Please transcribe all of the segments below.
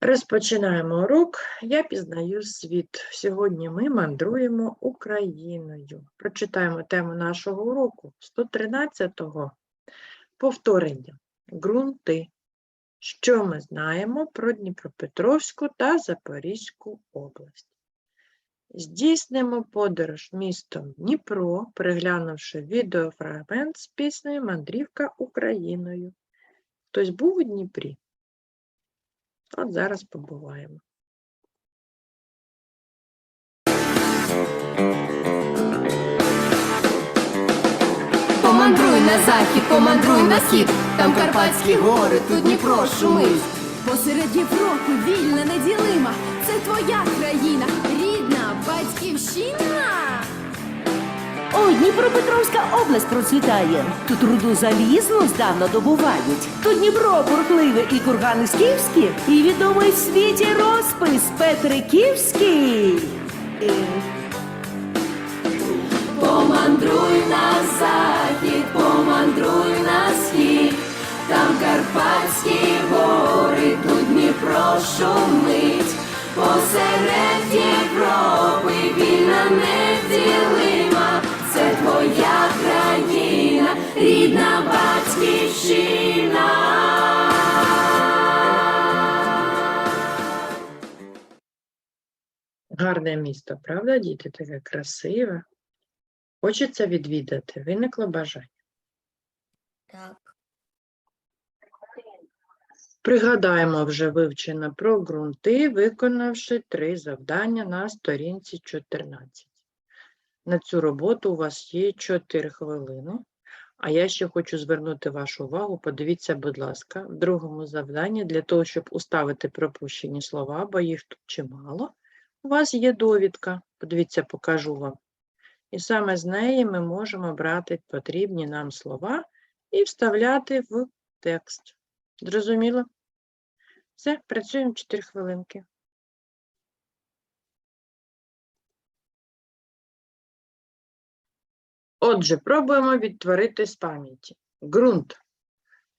Розпочинаємо урок. Я пізнаю світ. Сьогодні ми мандруємо Україною. Прочитаємо тему нашого уроку 113-го. Повторення. Ґрунти. Що ми знаємо про Дніпропетровську та Запорізьку область? Здійснимо подорож містом Дніпро, переглянувши відеофрагмент з піснею Мандрівка Україною. Хтось був у Дніпрі? От зараз побуваємо. Помандруй на захід, помандруй на схід, там Карпатські гори, тут Дніпро шумить. Посеред Європи вільна, неділима, це твоя країна, Дніпропетровська область процвітає. Тут руду залізну здавна добувають. Тут Дніпро бурхливе і кургани скіфські, і відомий в світі розпис Петриківський. Помандруй на захід, помандруй на схід, там Карпатські гори, тут Дніпро шумить. Посеред Європи вільна неділима, це твоя країна, рідна батьківщина. Гарне місто, правда, діти? Таке красиве. Хочеться відвідати. Виникло бажання. Так. Пригадаємо вже вивчено про ґрунти, виконавши три завдання на сторінці 14. На цю роботу у вас є 4 хвилини. А я ще хочу звернути вашу увагу. Подивіться, будь ласка, в другому завданні для того, щоб уставити пропущені слова, бо їх тут чимало, у вас є довідка. Подивіться, покажу вам. І саме з неї ми можемо брати потрібні нам слова і вставляти в текст. Зрозуміло? Все, працюємо 4 хвилинки. Отже, пробуємо відтворити з пам'яті. Ґрунт.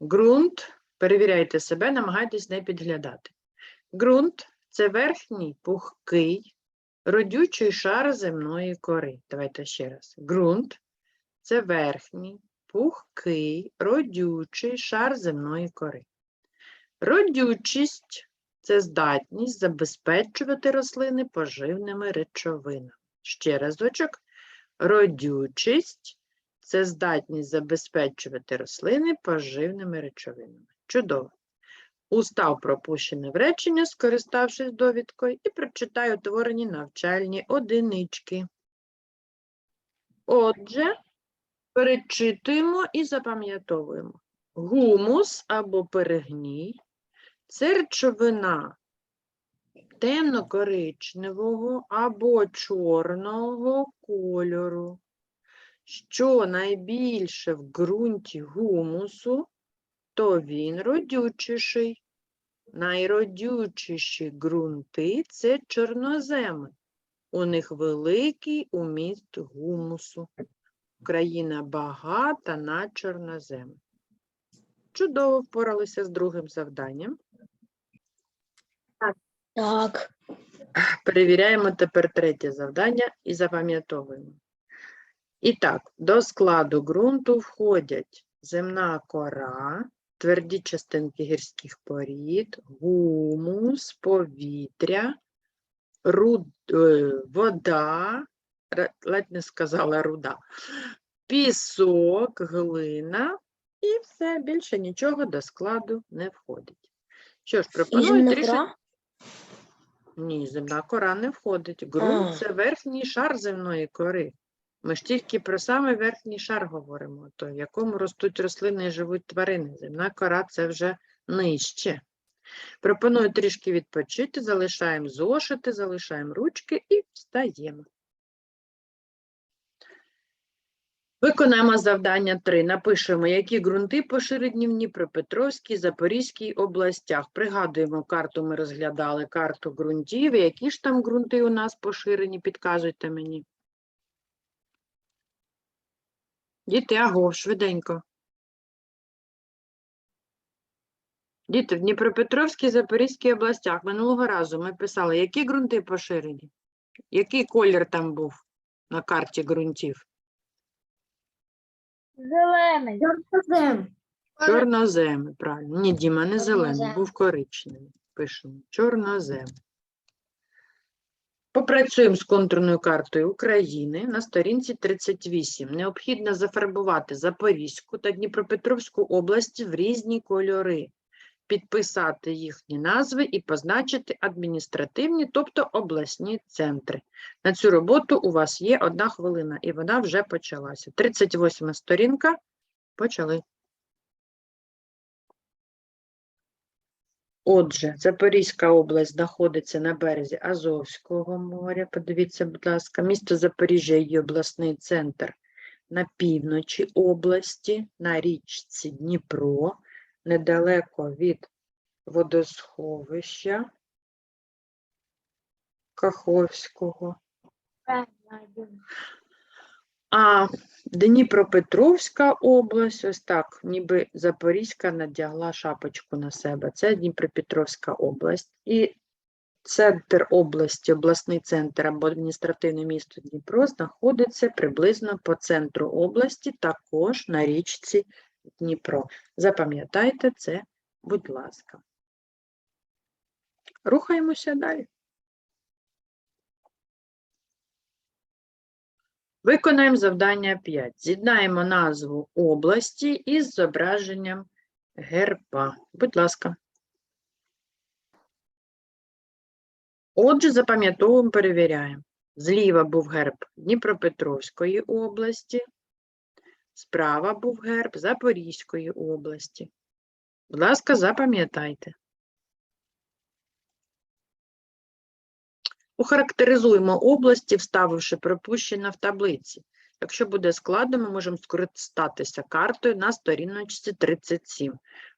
Ґрунт, перевіряйте себе, намагайтесь не підглядати. Ґрунт це верхній пухкий, родючий шар земної кори. Давайте ще раз. Ґрунт це верхній, пухкий, родючий шар земної кори. Родючість це здатність забезпечувати рослини поживними речовинами. Ще разочок. Родючість це здатність забезпечувати рослини поживними речовинами. Чудово. Устав пропущене в речення, скориставшись довідкою, і прочитаю утворені навчальні одинички. Отже, перечитуємо і запам'ятовуємо. Гумус або перегній це речовина темно-коричневого або чорного кольору, що найбільше в ґрунті гумусу, то він родючіший. Найродючіші ґрунти це чорноземи. У них великий уміст гумусу. Україна багата на чорноземи. Чудово впоралися з другим завданням. Так, Перевіряємо тепер третє завдання і запам'ятовуємо. І так, до складу ґрунту входять земна кора, тверді частинки гірських порід, гумус, повітря, руд, е, вода, ледь не сказала руда, пісок, глина і все, більше нічого до складу не входить. Що ж, пропоную трішки. Ні, земна кора не входить. Ґрунт це верхній шар земної кори. Ми ж тільки про саме верхній шар говоримо, то в якому ростуть рослини і живуть тварини. Земна кора це вже нижче. Пропоную трішки відпочити, залишаємо зошити, залишаємо ручки і встаємо. Виконаємо завдання 3. Напишемо, які ґрунти поширені в Дніпропетровській, Запорізькій областях. Пригадуємо, карту ми розглядали, карту ґрунтів. Які ж там ґрунти у нас поширені, підказуйте мені. Діти, аго, швиденько. Діти, в Дніпропетровській Запорізькій областях минулого разу ми писали, які ґрунти поширені? Який колір там був на карті ґрунтів? Зелений. Чорноземи, правильно. Ні, Діма, не зелений, був коричневий. Пишемо. Чорнозем. Попрацюємо з контурною картою України на сторінці 38. Необхідно зафарбувати Запорізьку та Дніпропетровську області в різні кольори, підписати їхні назви і позначити адміністративні, тобто обласні центри. На цю роботу у вас є одна хвилина, і вона вже почалася. 38 сторінка. Почали. Отже, Запорізька область знаходиться на березі Азовського моря. Подивіться, будь ласка, місто Запоріжжя її обласний центр на півночі області, на річці Дніпро, недалеко від водосховища Каховського. А Дніпропетровська область, ось так, ніби Запорізька надягла шапочку на себе. Це Дніпропетровська область. І центр області, обласний центр або адміністративне місто Дніпро знаходиться приблизно по центру області, також на річці Дніпро. Запам'ятайте це, будь ласка. Рухаємося далі. Виконаємо завдання 5. З'єднаємо назву області із зображенням герба. Будь ласка. Отже, запам'ятовуємо, перевіряємо. Зліва був герб Дніпропетровської області, справа був герб Запорізької області. Будь ласка, запам'ятайте. Охарактеризуємо області, вставивши пропущене в таблиці. Якщо буде складно, ми можемо скористатися картою на сторіночці 37.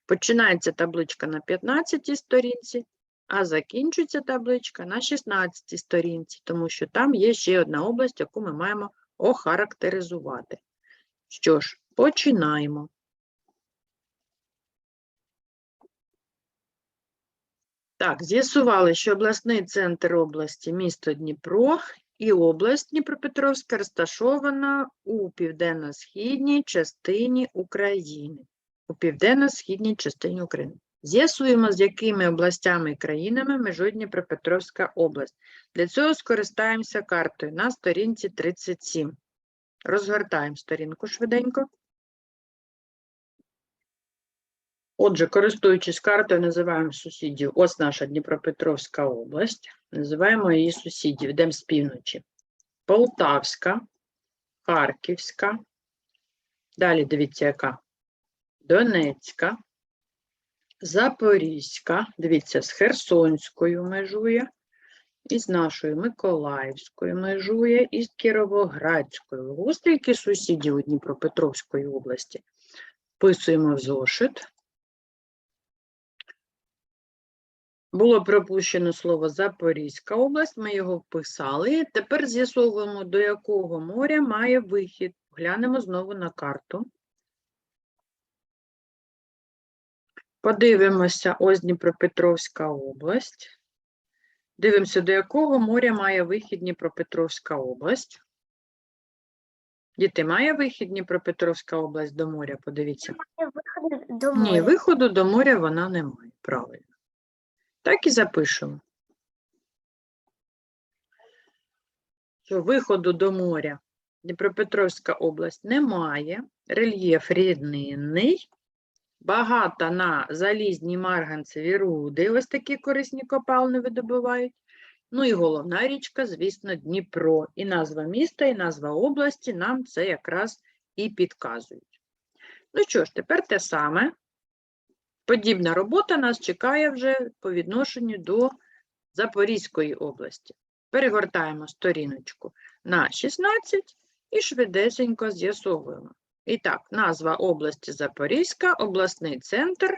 Починається табличка на 15 сторінці, а закінчується табличка на 16 сторінці, тому що там є ще одна область, яку ми маємо охарактеризувати. Що ж, починаємо. Так, з'ясували, що обласний центр області місто Дніпро і область Дніпропетровська розташована у південно-східній частині України. У південно-східній частині України. З'ясуємо, з якими областями і країнами межує Дніпропетровська область. Для цього скористаємося картою на сторінці 37. Розгортаємо сторінку швиденько. Отже, користуючись картою, називаємо сусідів. Ось наша Дніпропетровська область. Називаємо її сусідів. Йдемо з півночі. Полтавська, Харківська. Далі дивіться, яка. Донецька, Запорізька. Дивіться, з Херсонською межує. І з нашою Миколаївською межує, і з Кіровоградською. Скільки сусідів у Дніпропетровської області. Вписуємо в зошит. Було пропущено слово Запорізька область, ми його вписали. Тепер з'ясовуємо, до якого моря має вихід. Глянемо знову на карту. Подивимося, ось Дніпропетровська область. Дивимося, до якого моря має вихід Дніпропетровська область. Діти, має вихід Дніпропетровська область до моря? Подивіться. До Ні, виходу до моря вона не має. Правильно. Так і запишемо. Що виходу до моря Дніпропетровська область не має, рельєф рівнинний, багата на залізні марганцеві руди, ось такі корисні копалини видобувають. Ну і головна річка, звісно, Дніпро. І назва міста, і назва області нам це якраз і підказують. Ну що ж, тепер те саме. Подібна робота нас чекає вже по відношенню до Запорізької області. Перегортаємо сторіночку на 16 і швидесенько з'ясовуємо. І так, назва області Запорізька, обласний центр.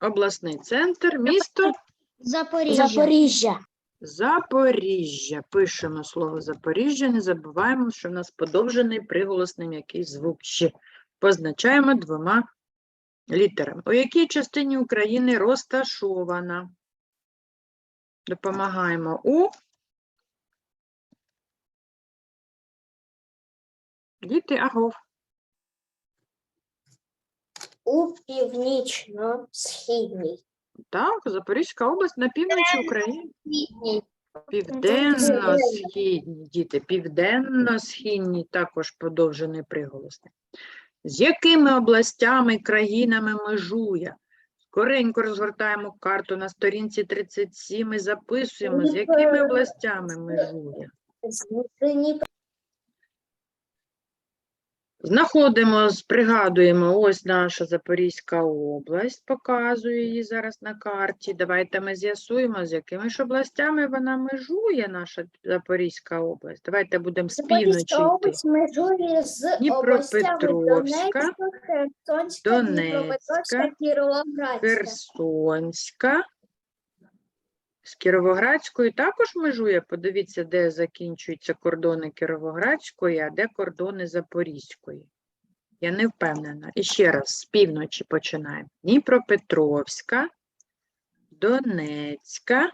Обласний центр, місто Запоріжжя. Запоріжжя. Запоріжжя. Пишемо слово Запоріжжя, не забуваємо, що в нас подовжений приголосний м'який звук ще. Позначаємо двома літерами. У якій частині України розташована? Допомагаємо у. Діти, агов. У північно-східній. Так, Запорізька область на півночі України. Східній. Південно-східні, діти, південно-східні також подовжений приголосний. З якими областями, країнами межує? Скоренько розгортаємо карту на сторінці 37 і записуємо, з якими областями межує. З Знаходимо, пригадуємо, ось наша Запорізька область, показую її зараз на карті. Давайте ми з'ясуємо, з якими ж областями вона межує, наша Запорізька область. Давайте будемо з півночі область межує з Дніпропетровська, Донецька, Донецька, Кіровоградська. Херсонська. З Кіровоградською також межує. Подивіться, де закінчуються кордони Кіровоградської, а де кордони Запорізької. Я не впевнена. І ще раз, з півночі починаємо. Дніпропетровська, Донецька.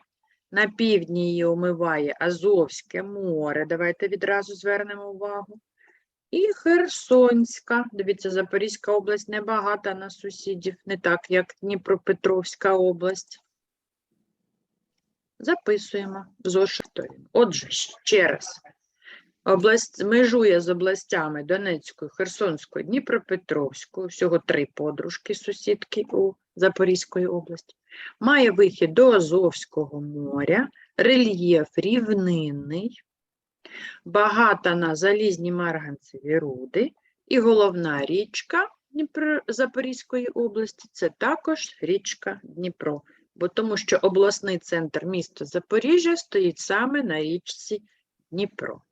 На півдні її омиває Азовське море. Давайте відразу звернемо увагу. І Херсонська. Дивіться, Запорізька область небагата на сусідів, не так, як Дніпропетровська область. Записуємо в зошит. Отже, ще раз. Область межує з областями Донецькою, Херсонською, Дніпропетровською, всього три подружки сусідки у Запорізької області. Має вихід до Азовського моря, рельєф рівнинний, багата на залізні марганцеві руди, і головна річка Дніпро Запорізької області це також річка Дніпро, бо тому що обласний центр міста Запоріжжя стоїть саме на річці Дніпро.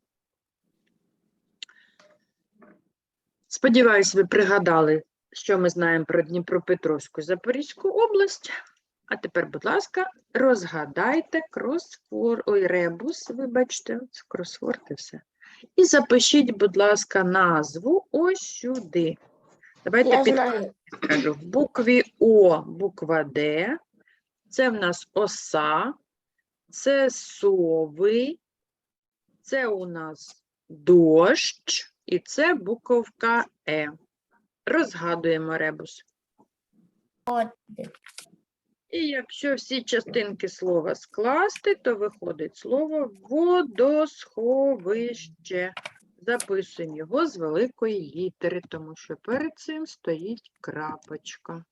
Сподіваюсь, ви пригадали, що ми знаємо про Дніпропетровську Запорізьку область. А тепер, будь ласка, розгадайте кросфор, ой, ребус, вибачте, це кросворд і все. І запишіть, будь ласка, назву ось сюди. Давайте Я під в букві О буква Д, це в нас оса, це сови, це у нас дощ і це буковка Е. Розгадуємо ребус. І якщо всі частинки слова скласти, то виходить слово водосховище. Записуємо його з великої літери, тому що перед цим стоїть крапочка.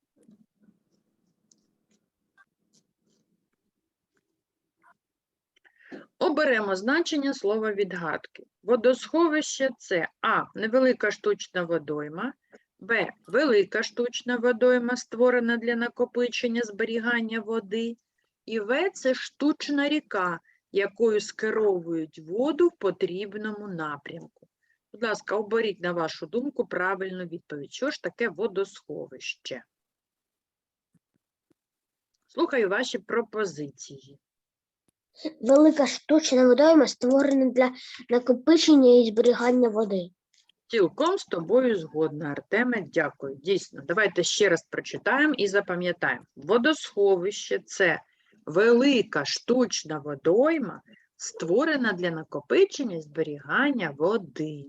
Оберемо значення слова відгадки. Водосховище це А. Невелика штучна водойма, Б. Велика штучна водойма, створена для накопичення зберігання води. І В це штучна ріка, якою скеровують воду в потрібному напрямку. Будь ласка, оберіть на вашу думку правильну відповідь. Що ж таке водосховище? Слухаю ваші пропозиції. Велика штучна водойма створена для накопичення і зберігання води. Цілком з тобою згодна, Артеме, дякую. Дійсно, давайте ще раз прочитаємо і запам'ятаємо. Водосховище це велика штучна водойма, створена для накопичення і зберігання води.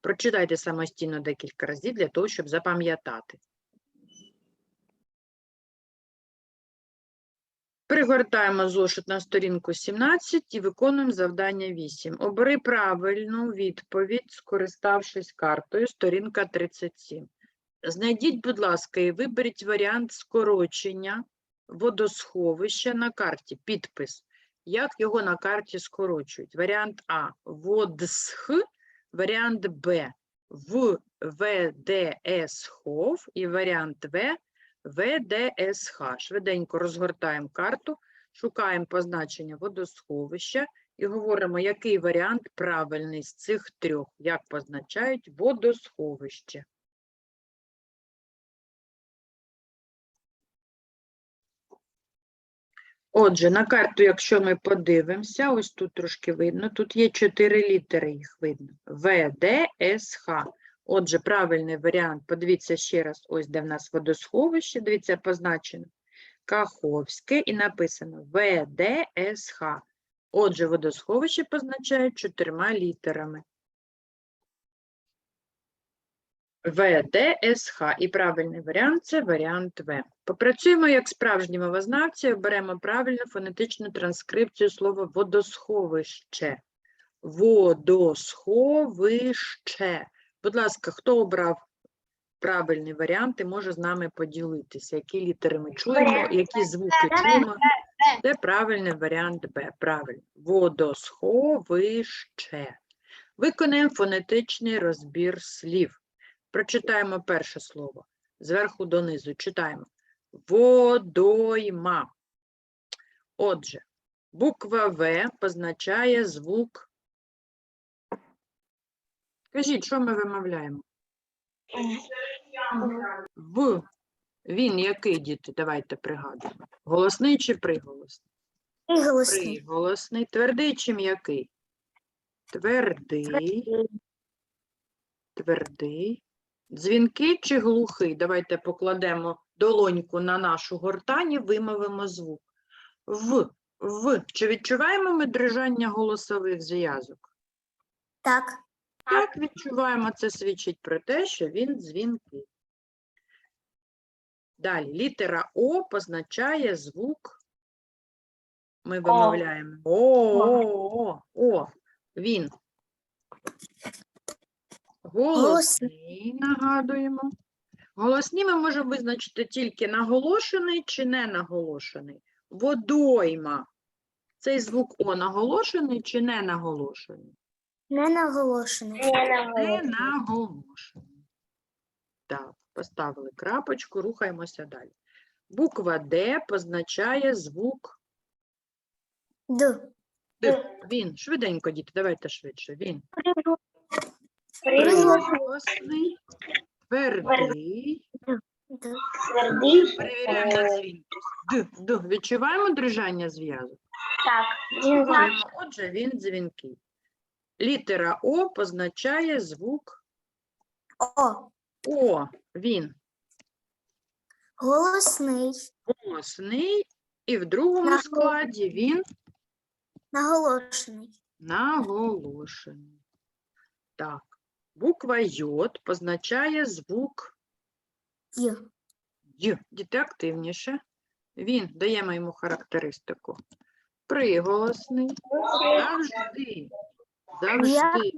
Прочитайте самостійно декілька разів для того, щоб запам'ятати. Перегортаємо зошит на сторінку 17 і виконуємо завдання 8. Обери правильну відповідь, скориставшись картою, сторінка 37. Знайдіть, будь ласка, і виберіть варіант скорочення водосховища на карті, підпис. Як його на карті скорочують? Варіант А – водсх, варіант Б – в ВДСхов і варіант В ВДСХ. Швиденько розгортаємо карту, шукаємо позначення водосховища і говоримо, який варіант правильний з цих трьох, як позначають водосховище. Отже, на карту, якщо ми подивимося, ось тут трошки видно, тут є чотири літери, їх видно. ВДСХ. Отже, правильний варіант, подивіться ще раз, ось де в нас водосховище, дивіться, позначено Каховське і написано ВДСХ. Отже, водосховище позначають чотирма літерами. ВДСХ. І правильний варіант це варіант В. Попрацюємо як справжні мовознавці, оберемо правильну фонетичну транскрипцію слова водосховище. Водосховище. Будь ласка, хто обрав правильний варіант і може з нами поділитися, які літери ми чуємо, які звуки чуємо. Це правильний варіант Б. Правильно. Водосховище. Виконаємо фонетичний розбір слів. Прочитаємо перше слово. Зверху донизу читаємо. Водойма. Отже, буква В позначає звук. Скажіть, що ми вимовляємо? В. Він який, діти? Давайте пригадуємо. Голосний чи приголосний? Приголосний. Приголосний. Твердий чи м'який? Твердий. Твердий. Дзвінкий чи глухий? Давайте покладемо долоньку на нашу гортань і вимовимо звук. В. В. Чи відчуваємо ми дрижання голосових зв'язок? Так. Так, відчуваємо. Це свідчить про те, що він дзвінкий. Далі, літера О позначає звук. Ми вимовляємо О, О, О, О. Він. Голосний, нагадуємо. Голосні ми можемо визначити тільки наголошений чи не наголошений. Водойма. Цей звук О наголошений чи не наголошений? Не наголошений. Не наголошений. Так, поставили крапочку, рухаємося далі. Буква Д позначає звук Д. Д. Він. Швиденько, діти, давайте швидше. Він. Приголосний. Твердий. Д. Перевіряємо на дзвінкість. Д. Д. Відчуваємо дрижання зв'язок? Так. Відчуваємо. Отже, він дзвінкий. Літера О позначає звук О. О. Він. Голосний. Голосний. І в другому Наголошений. складі він Наголошений. наголошений. Так. Буква Й позначає звук Й. Й. Діти активніше. Він, даємо йому характеристику. Приголосний. Завжди. Завжди. М'який.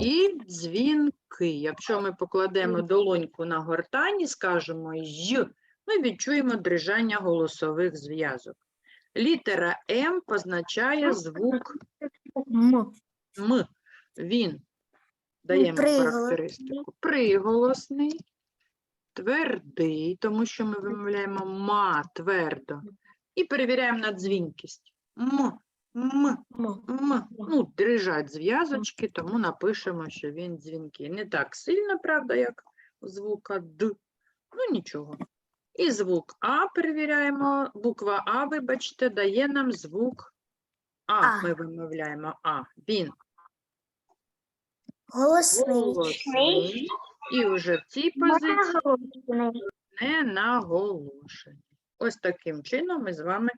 І дзвінкий. Якщо ми покладемо долоньку на гортані, скажемо Й, ми відчуємо дрижання голосових зв'язок. Літера М позначає звук М. М. Він. Даємо характеристику. Приголосний, твердий, тому що ми вимовляємо ма твердо. І перевіряємо на дзвінкість. М, м, М. м. Ну, дрижать зв'язочки, тому напишемо, що він дзвінкий. Не так сильно, правда, як звука Д. Ну, нічого. І звук А перевіряємо. Буква А, вибачте, дає нам звук А. А. Ми вимовляємо А. Він Голосний. голосний. І вже в цій позиції не наголошений. Ось таким чином ми з вами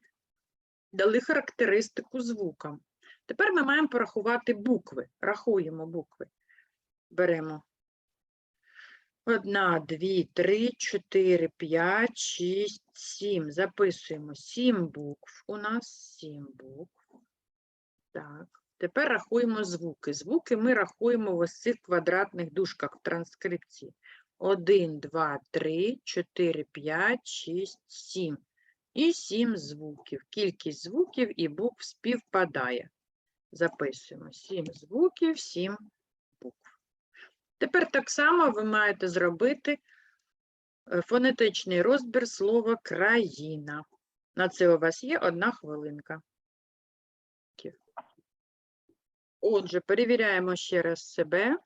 дали характеристику звукам. Тепер ми маємо порахувати букви. Рахуємо букви. Беремо. Одна, дві, три, чотири, п'ять, шість, сім. Записуємо сім букв. У нас сім букв. Так. Тепер рахуємо звуки. Звуки ми рахуємо в ось цих квадратних дужках в транскрипції. 1, 2, 3, 4, 5, 6, 7. І 7 звуків. Кількість звуків і букв співпадає. Записуємо 7 звуків, 7 букв. Тепер так само ви маєте зробити е, фонетичний розбір слова країна. На це у вас є одна хвилинка. Отже, перевіряємо ще раз себе.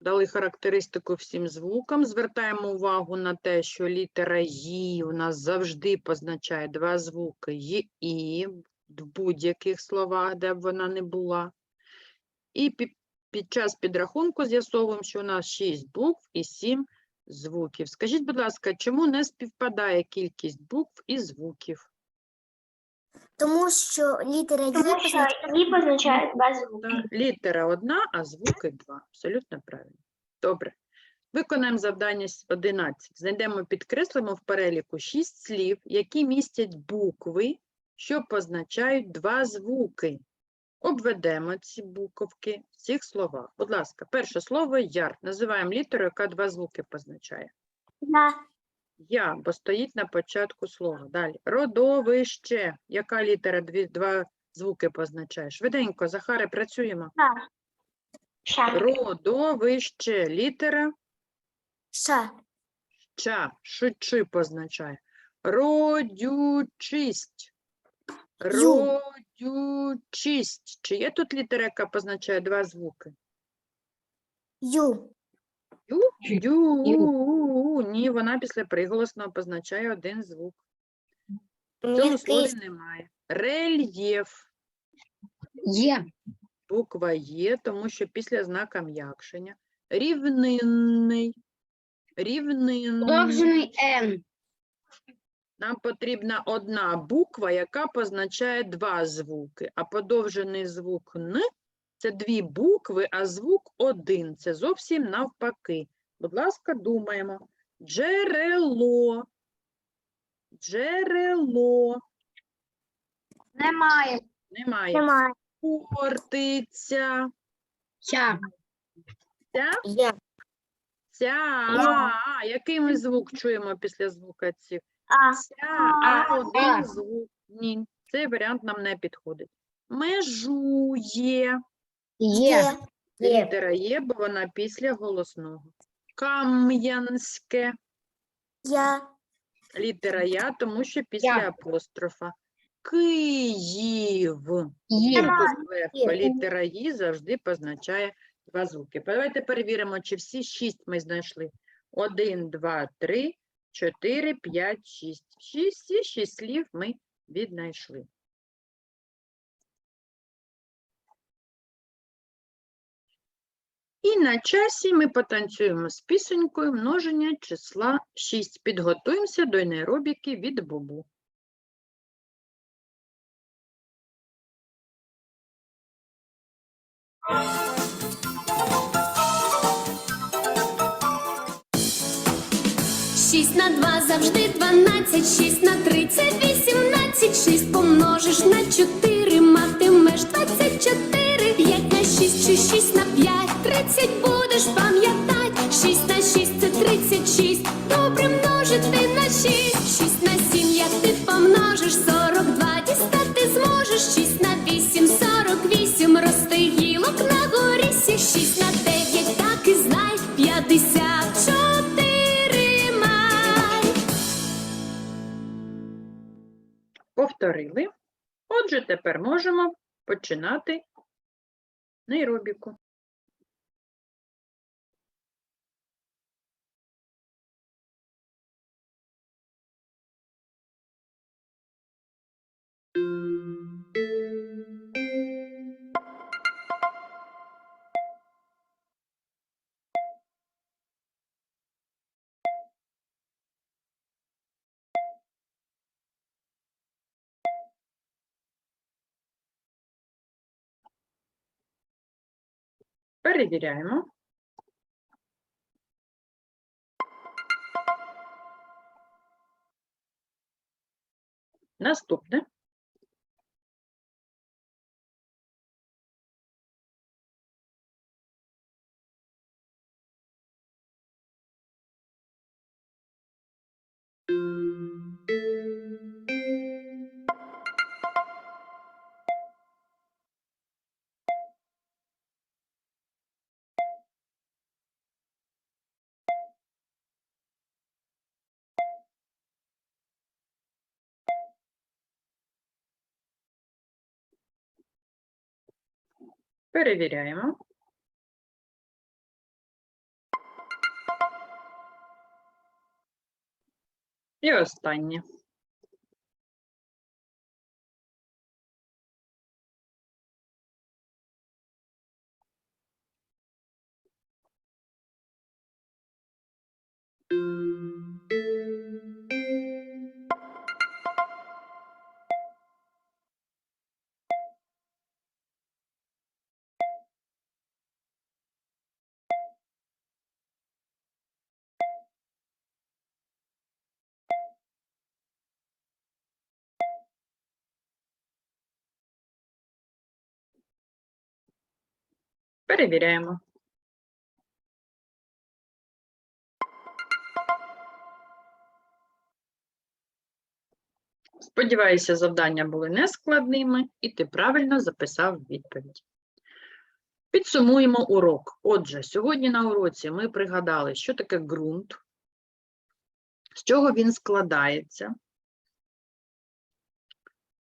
Дали характеристику всім звукам. Звертаємо увагу на те, що літера «ї» у нас завжди позначає два звуки «й» і в будь-яких словах, де б вона не була. І під час підрахунку з'ясовуємо, що у нас 6 букв і 7 звуків. Скажіть, будь ласка, чому не співпадає кількість букв і звуків? Тому що літера «Ї» Тому що «Ї» позначає два звуки. Так, літера одна, а звуки два. Абсолютно правильно. Добре. Виконаємо завдання с- 11. Знайдемо, підкреслимо в переліку 6 слів, які містять букви, що позначають два звуки. Обведемо ці буковки в цих словах. Будь ласка, перше слово яр. Називаємо літеру, яка два звуки позначає. Я. Я, бо стоїть на початку слова. Далі. Родовище. Яка літера дві, два звуки позначає? Швиденько, Захаре, працюємо. Ша. Родовище. Літера Ша. ча. Шичи позначає. Родючість. Ю. Родючість. Чи є тут літера, яка позначає два звуки? Ю. Ю? Ю. Ні, вона після приголосного позначає один звук. В цьому слові немає. Рельєф. Є. Буква є, тому що після знака м'якшення. Рівнинний. Рівнинний. Подовжений Н. Нам потрібна одна буква, яка позначає два звуки, а подовжений звук Н це дві букви, а звук один. Це зовсім навпаки. Будь ласка, думаємо. Джерело. Джерело. Немає. Немає. Немає. Фортиця. Ча. Ця, Я. ця. А, який ми звук чуємо після звука цих? А. Ця, а один а. звук. Ні, цей варіант нам не підходить. Межує. Є. Є. Літера є, бо вона після голосного. Кам'янське. Я. Літера я, тому що після Я. апострофа. Київ. Тут легко. Літера «і» завжди позначає два звуки. Давайте перевіримо, чи всі шість ми знайшли. Один, два, три, чотири, п'ять, шість. Шість, всі шість слів ми віднайшли. І на часі ми потанцюємо з пісенькою множення числа 6. Підготуємося до нейробіки від Бобу. Шість на два завжди дванадцять, шість на три це вісімнадцять, шість помножиш на чотири, матимеш двадцять чотири, п'ять на шість чи шість на можемо починати нейробіку. Перевіряємо. Наступне. Перевіряємо. І останнє. Перевіряємо. Сподіваюся, завдання були нескладними, і ти правильно записав відповідь. Підсумуємо урок. Отже, сьогодні на уроці ми пригадали, що таке ґрунт, з чого він складається.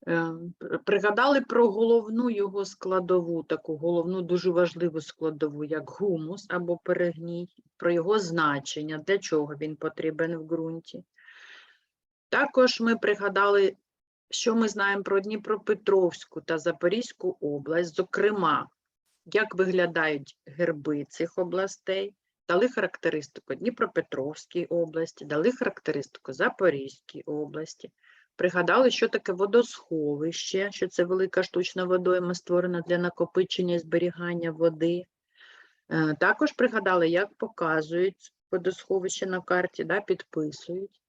Е, пр- Пригадали про головну його складову, таку головну дуже важливу складову, як гумус або перегній, про його значення, для чого він потрібен в ґрунті. Також ми пригадали, що ми знаємо про Дніпропетровську та Запорізьку область, зокрема, як виглядають герби цих областей, дали характеристику Дніпропетровській області, дали характеристику Запорізькій області. Пригадали, що таке водосховище, що це велика штучна водойма, створена для накопичення і зберігання води. Е, Також пригадали, як показують водосховище на карті, да, підписують.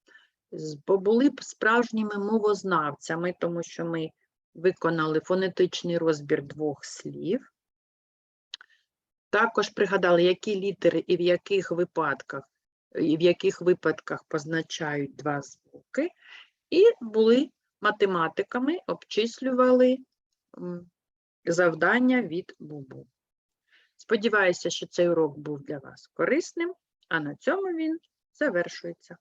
З- Побули б справжніми мовознавцями, тому що ми виконали фонетичний розбір двох слів. Також пригадали, які літери і в яких випадках, і в яких випадках позначають два звуки, і були математиками, обчислювали завдання від Бубу. Сподіваюся, що цей урок був для вас корисним, а на цьому він завершується.